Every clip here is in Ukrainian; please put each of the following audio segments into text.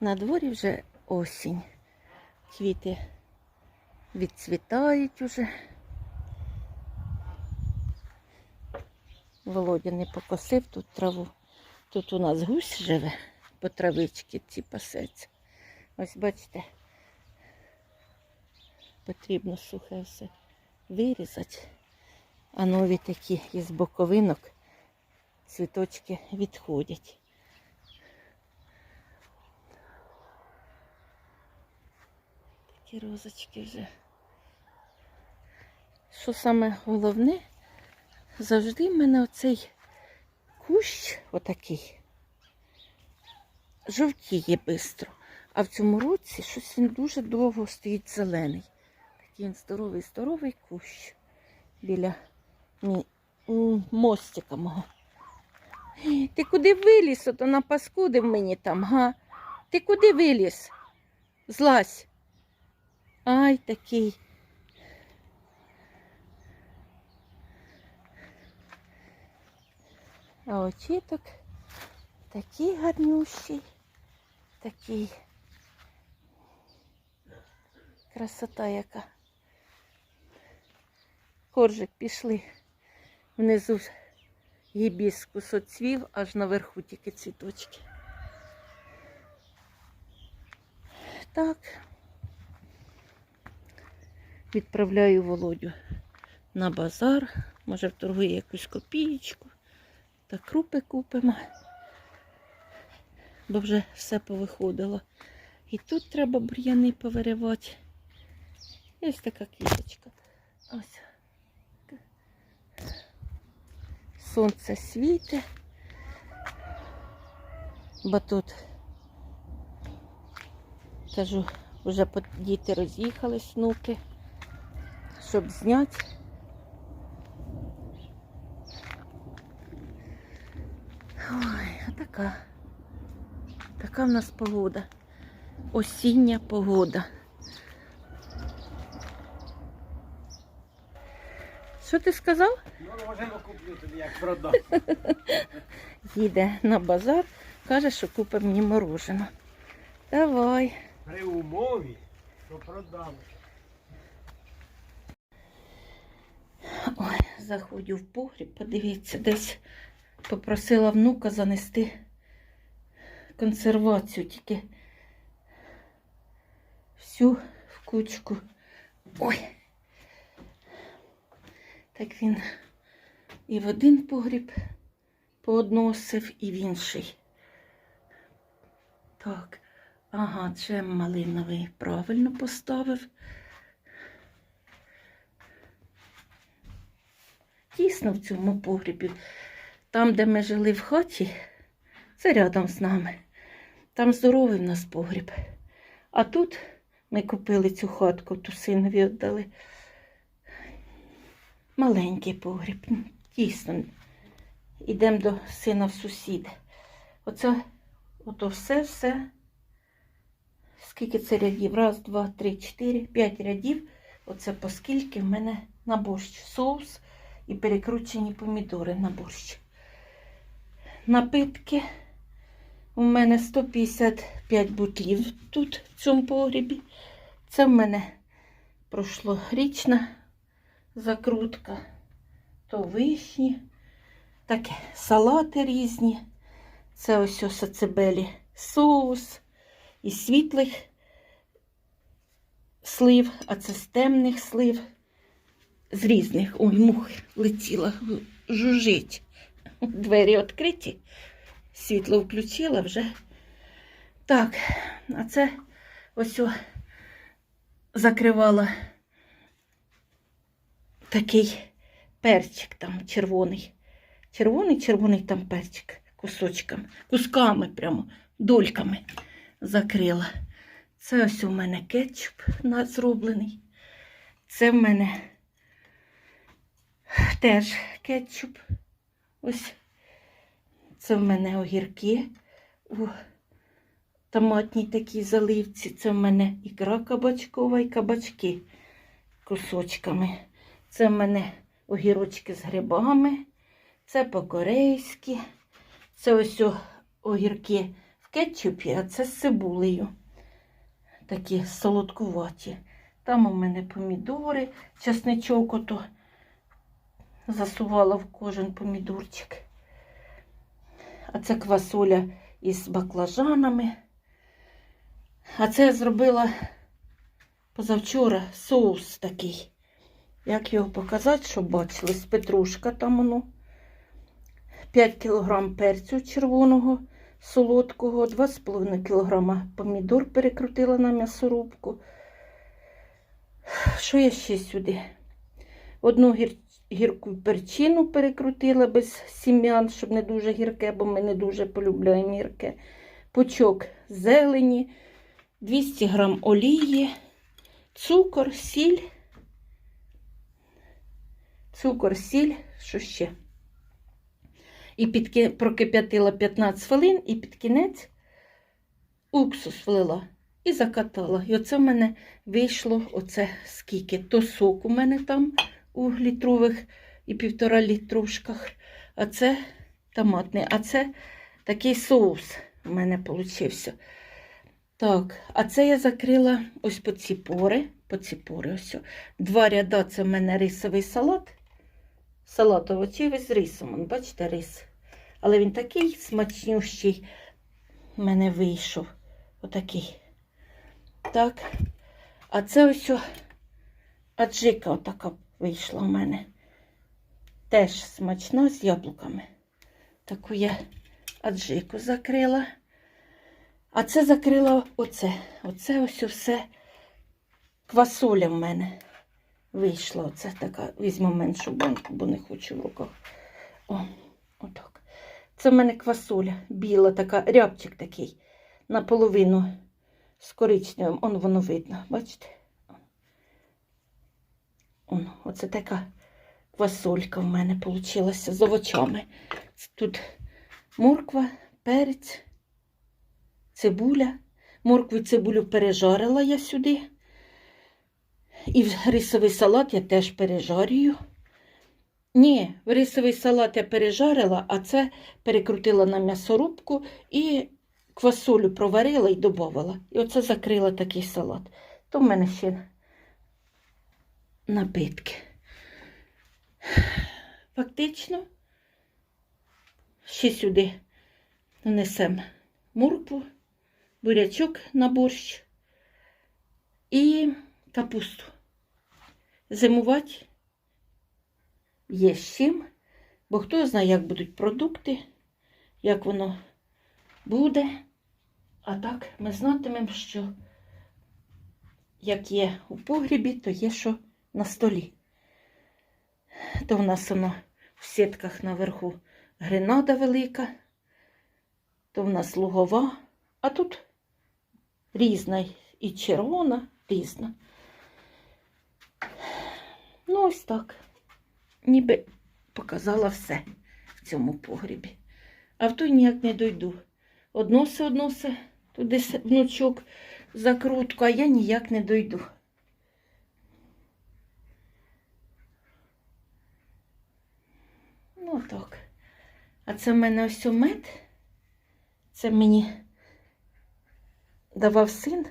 На дворі вже осінь. Квіти відцвітають уже. Володя не покосив тут траву. Тут у нас гусь живе, по травичці ці пасеться. Ось бачите, потрібно сухе все вирізати. А нові такі із боковинок цвіточки відходять. Такі розочки вже. Що саме головне, завжди в мене оцей кущ отакий жовтіє швидко. А в цьому році щось він дуже довго стоїть зелений. Такий він здоровий, здоровий кущ біля мостика мого. Ти куди виліз? Ото напаскудив мені там, га? Ти куди виліз? Злазь. Ай, такий. А очіток такий гарнющий, такий. Красота яка. Коржик пішли. Внизу гібіскус оцвів, аж наверху тільки цвіточки. Так. Відправляю Володю на базар. Може, вторгує якусь копієчку. Та крупи купимо. Бо вже все повиходило. І тут треба бур'яни повиривати. І ось така квіточка. Ось. Сонце світить. Бо тут, кажу, вже діти роз'їхались, внуки, щоб зняти. Ой, а така. Така в нас погода. Осіння погода. Що ти сказав? Ну, можемо куплю тобі, як продам. Їде на базар, каже, що купить мені мороженого. Давай. При умові, що продам. Ой, заходжу в погріб, подивіться, десь попросила внука занести консервацію, тільки всю в кучку. Ой. Так він і в один погріб поодносив, і в інший. Так, ага, джем малиновий правильно поставив. Тісно в цьому погрібі. Там, де ми жили в хаті, це рядом з нами. Там здоровий в нас погріб. А тут ми купили цю хатку, ту синові віддали. Маленький погріб, тісно. Йдемо до сина в сусіда. Оце, ото все, все. Скільки це рядів? Раз, два, три, чотири, п'ять рядів. Оце по скільки в мене на борщ соус і перекручені помідори на борщ. Напитки. У мене 155 бутлів тут, в цьому погрібі. Це в мене прошлорічна закрутка. То вишні, таке салати різні. Це ось ось сацебелі соус і світлих слив, а це з темних слив з різних. Ой, мух летіла, жужить. Двері відкриті. Світло включила вже. Так, а це ось закривала такий перчик там червоний. Червоний, червоний там перчик кусочками, кусками прямо, дольками закрила. Це ось у мене кетчуп зроблений. Це в мене теж кетчуп. Ось це в мене огірки у томатній такій заливці. Це в мене ікра кабачкова і кабачки кусочками. Це в мене огірочки з грибами. Це по-корейськи. Це ось огірки в кетчупі, а це з цибулею. Такі солодкуваті. Там у мене помідори, чесничок ото засувала в кожен помідорчик. А це квасоля із баклажанами. А це я зробила позавчора соус такий. Як його показати, щоб бачили? З петрушка там воно. 5 кг перцю червоного солодкого, 2,5 кг помідор перекрутила на м'ясорубку. Що я ще сюди? Одну гір... гірку перчину перекрутила без сім'ян, щоб не дуже гірке, бо ми не дуже полюбляємо гірке. Пучок зелені, 200 г олії, цукор, сіль. Цукор, сіль, що ще? І під прокип'ятила 15 хвилин, і під кінець уксус влила і закатала. І оце в мене вийшло оце скільки. То сок у мене там у літрових і півтора літровшках, а це томатний, а це такий соус у мене получився. Так, а це я закрила ось по ці пори, по ці пори ось. Два ряда це в мене рисовий салат. Салат овочевий з рисом. Бачите, рис. Але він такий смачнющий в мене вийшов. Отакий. Так. А це ось аджика отака вийшла в мене. Теж смачна з яблуками. Таку я аджику закрила. А це закрила оце. Оце ось все квасоля в мене вийшла. Оце така. Візьму меншу банку, бо не хочу в руках. О, отак. Це в мене квасоля біла, така, рябчик такий. Наполовину з коричневим. Он воно видно, бачите? Он, оце така квасолька в мене вийшла з овочами. Тут морква, перець, цибуля. Моркву і цибулю пережарила я сюди. І рисовий салат я теж пережарюю. Ні, рисовий салат я пережарила, а це перекрутила на м'ясорубку і квасолю проварила і додавала. І оце закрила такий салат. То в мене ще напитки. Фактично, ще сюди нанесемо моркву, бурячок на борщ і капусту. Зимувати є з чим, бо хто знає, як будуть продукти, як воно буде. А так ми знатимемо, що як є у погрібі, то є що на столі. То в нас воно в сітках наверху гренада велика, то в нас лугова, а тут різна і червона, різна. Ну, ось так. Ніби показала все в цьому погрібі. А в той ніяк не дойду. Односи, односи, туди внучок закрутку, а я ніяк не дойду. Ну так. А це в мене ось мед. Це мені давав син.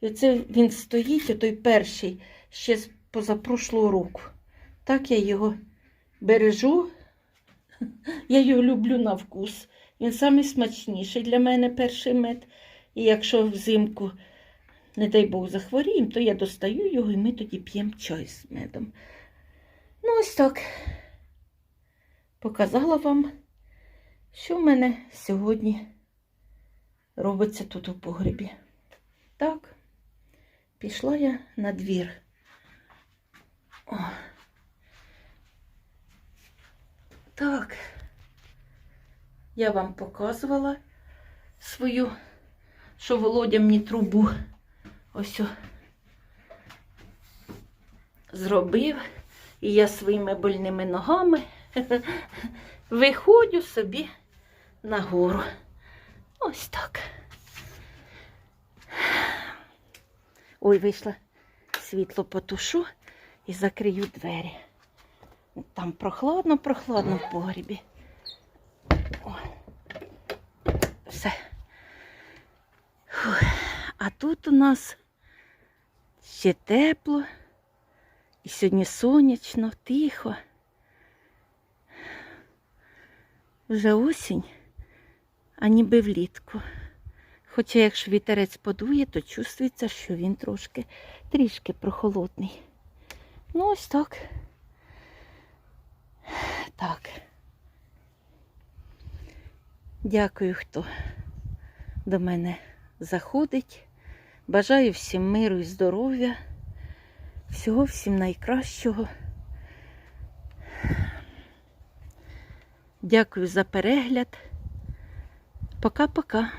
І оце він стоїть, отой перший, ще з позапрошлого року. Так я його бережу. Я його люблю на вкус. Він самий смачніший для мене перший мед. І якщо взимку, не дай Бог, захворіємо, то я достаю його і ми тоді п'ємо чай з медом. Ну, ось так. Показала вам, що в мене сьогодні робиться тут у погребі. Так, пішла я на двір. О. Так, я вам показувала свою, що Володя мені трубу ось о зробив. І я своїми больними ногами виходжу собі нагору. Ось так. Ой, вийшла світло потушу і закрию двері. Там прохладно, прохладно в погрібі. О. Все. А тут у нас ще тепло. І сьогодні сонячно, тихо. Вже осінь, а ніби влітку. Хоча якщо вітерець подує, то чувствується, що він трошки трішки прохолодний. Ну, ось так. Так. Дякую, хто до мене заходить. Бажаю всім миру і здоров'я. Всього всім найкращого. Дякую за перегляд. Пока-пока.